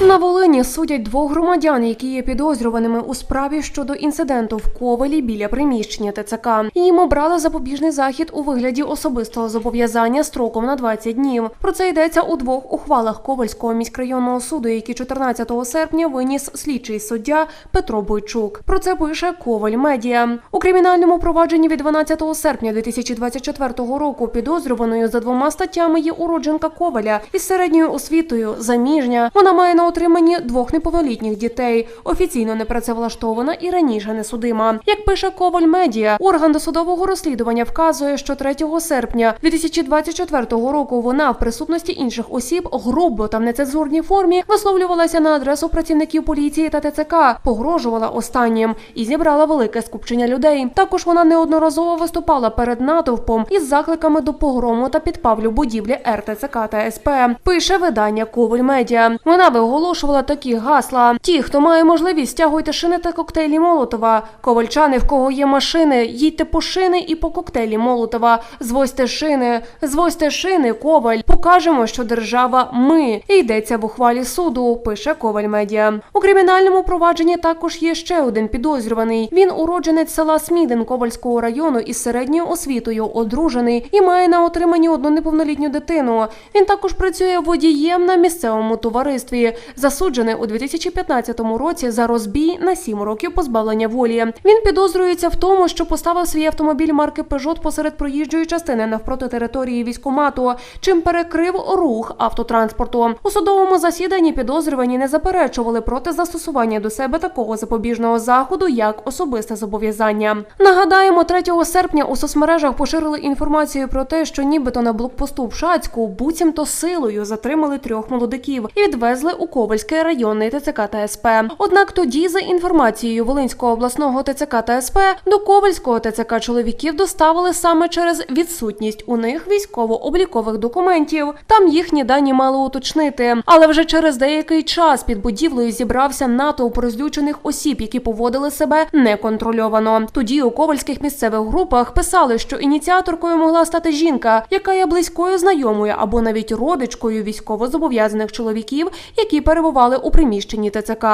На Волині судять двох громадян, які є підозрюваними у справі щодо інциденту в Ковелі біля приміщення ТЦК. Їм обрали запобіжний захід у вигляді особистого зобов'язання строком на 20 днів. Про це йдеться у двох ухвалах Ковальського міськрайонного суду, які 14 серпня виніс слідчий суддя Петро Бойчук. Про це пише Коваль Медіа. У кримінальному провадженні від 12 серпня 2024 року підозрюваною за двома статтями є уродженка Коваля із середньою освітою заміжня. Вона має на отриманні двох неповнолітніх дітей. Офіційно не працевлаштована і раніше не судима. Як пише Коваль Медіа, орган досудового розслідування вказує, що 3 серпня 2024 року вона в присутності інших осіб грубо та в нецензурній формі висловлювалася на адресу працівників поліції та ТЦК, погрожувала останнім і зібрала велике скупчення людей. Також вона неодноразово виступала перед натовпом із закликами до погрому та підпавлю будівлі РТЦК та СП. Пише видання Коваль Медіа. Вона виголошувала такі гасла: ті, хто має можливість, стягуйте шини та коктейлі Молотова. Ковальчани, в кого є машини, їдьте по шини і по коктейлі Молотова. Звозьте шини, звозьте шини, коваль. Покажемо, що держава ми. І йдеться в ухвалі суду. Пише Коваль Медіа. У кримінальному провадженні також є ще один підозрюваний. Він уродженець села Смідин Ковальського району із середньою освітою, одружений і має на отриманні одну неповнолітню дитину. Він також працює водієм на місцевому товаристві, засуджений у 2015 році за розбій на 7 років позбавлення волі. Він підозрюється в тому, що поставив свій автомобіль марки Peugeot посеред проїжджої частини навпроти території військомату, чим перекрив рух автотранспорту. У судовому засіданні підозрювані не заперечували проти застосування до себе такого запобіжного заходу, як особисте зобов'язання. Нагадаємо, 3 серпня у соцмережах поширили інформацію про те, що нібито на блокпосту в Шацьку буцімто силою затримали трьох молодиків і відвезли у Ковальський районний ТЦК та СП. Однак тоді, за інформацією Волинського обласного ТЦК та СП, до Ковальського ТЦК чоловіків доставили саме через відсутність у них військово-облікових документів. Там їхні дані мали уточнити. Але вже через деякий час під будівлею зібрався натовп розлючених осіб, які поводили себе неконтрольовано. Тоді у ковальських місцевих групах писали, що ініціаторкою могла стати жінка, яка є близькою знайомою або навіть родичкою військовозобов'язаних чоловіків, які перебували у приміщенні ТЦК.